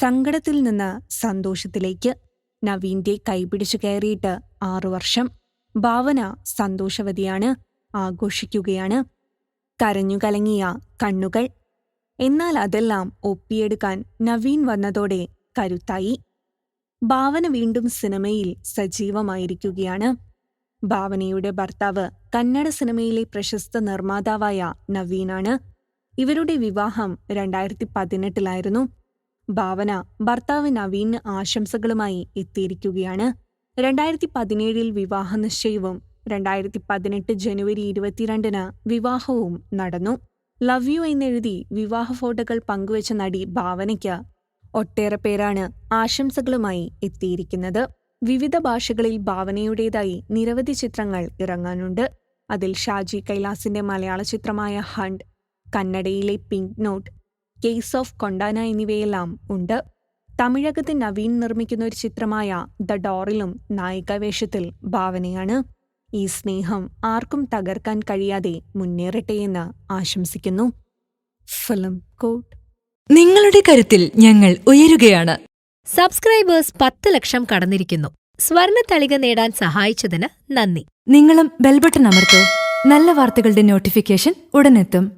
സങ്കടത്തിൽ നിന്ന് സന്തോഷത്തിലേക്ക് നവീന്റെ കൈപിടിച്ചു കയറിയിട്ട് ആറു വർഷം ഭാവന സന്തോഷവതിയാണ് ആഘോഷിക്കുകയാണ്. കരഞ്ഞുകലങ്ങിയ കണ്ണുകൾ. എന്നാൽ അതെല്ലാം ഒപ്പിയെടുക്കാൻ നവീൻ വന്നതോടെ കരുത്തായി. ഭാവന വീണ്ടും സിനിമയിൽ സജീവമായിരിക്കുകയാണ്. ഭാവനയുടെ ഭർത്താവ് കന്നഡ സിനിമയിലെ പ്രശസ്ത നിർമ്മാതാവായ നവീനാണ്. ഇവരുടെ വിവാഹം രണ്ടായിരത്തി പതിനെട്ടിലായിരുന്നു. ഭാവന ഭർത്താവ് നവീന് ആശംസകളുമായി എത്തിയിരിക്കുകയാണ്. രണ്ടായിരത്തി പതിനേഴിൽ വിവാഹ നിശ്ചയവും രണ്ടായിരത്തി പതിനെട്ട് ജനുവരി ഇരുപത്തിരണ്ടിന് വിവാഹവും നടന്നു. ലവ് യു എന്നെഴുതി വിവാഹ ഫോട്ടോകൾ പങ്കുവച്ച നടി ഭാവനയ്ക്ക് ഒട്ടേറെ പേരാണ് ആശംസകളുമായി എത്തിയിരിക്കുന്നത്. വിവിധ ഭാഷകളിൽ ഭാവനയുടേതായി നിരവധി ചിത്രങ്ങൾ ഇറങ്ങാനുണ്ട്. അതിൽ ഷാജി കൈലാസിന്റെ മലയാള ചിത്രമായ hunt കന്നഡയിലെ pink note case of Kondana എന്നിവയെല്ലാം ഉണ്ട്. തമിഴകത്ത് നവീൻ നിർമ്മിക്കുന്ന ഒരു ചിത്രമായ ദ ഡോറിലും നായികാവേഷത്തിൽ ഭാവനയാണ്. ഈ സ്നേഹം ആർക്കും തകർക്കാൻ കഴിയാതെ മുന്നേറട്ടെയെന്ന് ആശംസിക്കുന്നു. ഫിലിം കോട്ട്. നിങ്ങളുടെ കരുത്തിൽ ഞങ്ങൾ ഉയരുകയാണ്. സബ്സ്ക്രൈബേഴ്സ് പത്ത് ലക്ഷം കടന്നിരിക്കുന്നു. സ്വർണ തളിക നേടാൻ സഹായിച്ചതിന് നന്ദി. നിങ്ങളും ബെൽബട്ടൺ അമർത്തോ. നല്ല വാർത്തകളുടെ നോട്ടിഫിക്കേഷൻ ഉടനെത്തും.